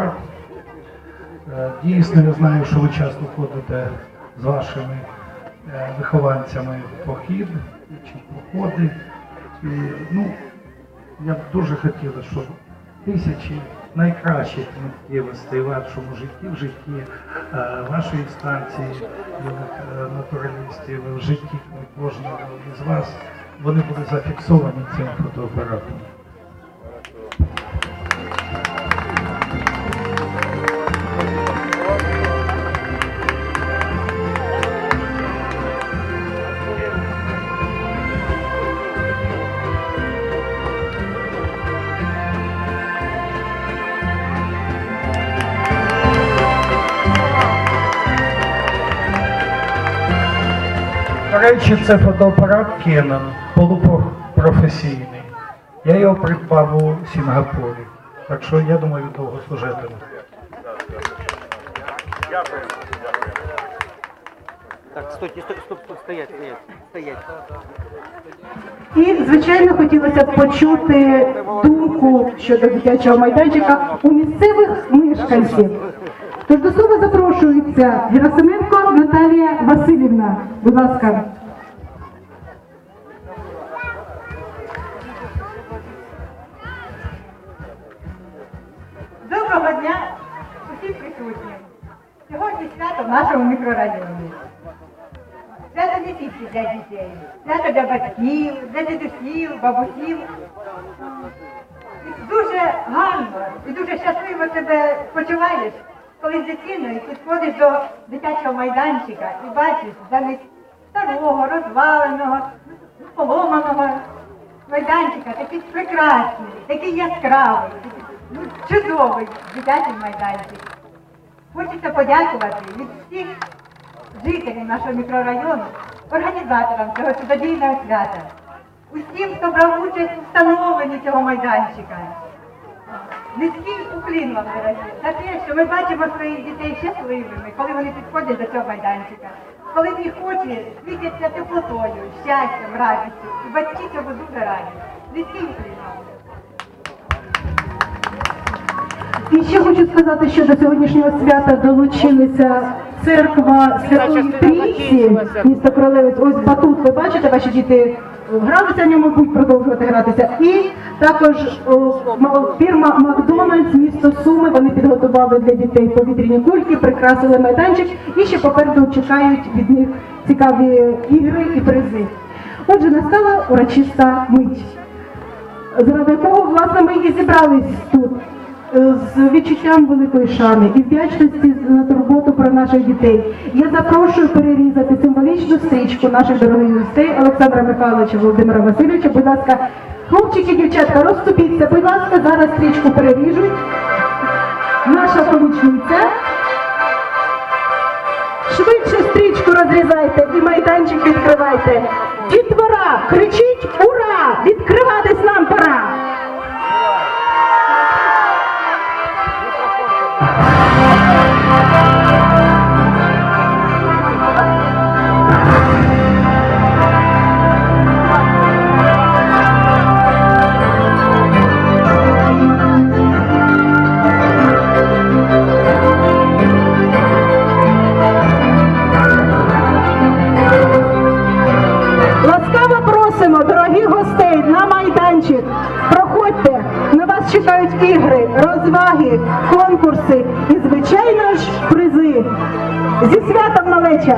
Е, Дійсно, я знаю, що ви часто ходите з вашими е, вихованцями в похід чи походи. І, ну, я б дуже хотіла, щоб тисячі найкращих миттєвостей в вашому житті, в житті е, вашої станції натуралістів, в житті кожного із вас, вони були зафіксовані цим фотоапаратом. До речі, це фотоапарат Canon, полупрофесійний. Я його придбав у Сінгапурі. Так що я думаю, довго служитиме. Так, стойте, стоп, стоп, стоп, стоять, стоять, стоять. І, звичайно, хотілося б почути думку щодо дитячого майданчика у місцевих мешканців. Тож до слова запрошується Герасименко Наталія Васильівна. Будь ласка. Доброго дня усім присутнім. Сьогодні свято в нашому мікрорайоні. Свято не тільки для дітей, свято для батьків, для дідусів, бабусів. І дуже гарно і дуже щасливо себе почуваєш, коли з дитиною підходиш до дитячого майданчика і бачиш замість старого, розваленого, поломаного майданчика, такий прекрасний, такий яскравий, ну, чудовий дитячий майданчик. Хочеться подякувати від всіх жителів нашого мікрорайону, організаторам цього чудодійного свята, усім, хто брав участь у встановленні цього майданчика. Низький уклін вам, дорогі, за те, що ми бачимо своїх дітей щасливими, коли вони підходять до цього майданчика, коли в їх очі світяться теплотою, щастям, радістю. І батьки цього дуже раді. Низький уклін вам. І ще хочу сказати, що до сьогоднішнього свята долучилися церква Святої Трійці, місто Кролевець. Ось батут, ви бачите, ваші діти гралися в ньому, будуть продовжувати гратися. І також о, фірма Макдональдс, місто Суми. Вони підготували для дітей повітряні кульки, прикрасили майданчик і ще попереду чекають від них цікаві ігри і призи. Отже, настала урочиста мить заради якого власне ми і зібрались тут з відчуттям великої шани і вдячності за турботу про наших дітей. Я запрошую перерізати символічну стрічку наших дорогих гостей Олександра Михайловича Володимира Васильовича. Будь ласка, хлопчики, дівчатка, розступіться. Будь ласка, зараз стрічку переріжуть. Наша помічниця. Швидше стрічку розрізайте і майданчик відкривайте. Дітвора, кричіть ура! Відкриватись чекають ігри, розваги, конкурси і, звичайно ж, призи. Зі святом малеча!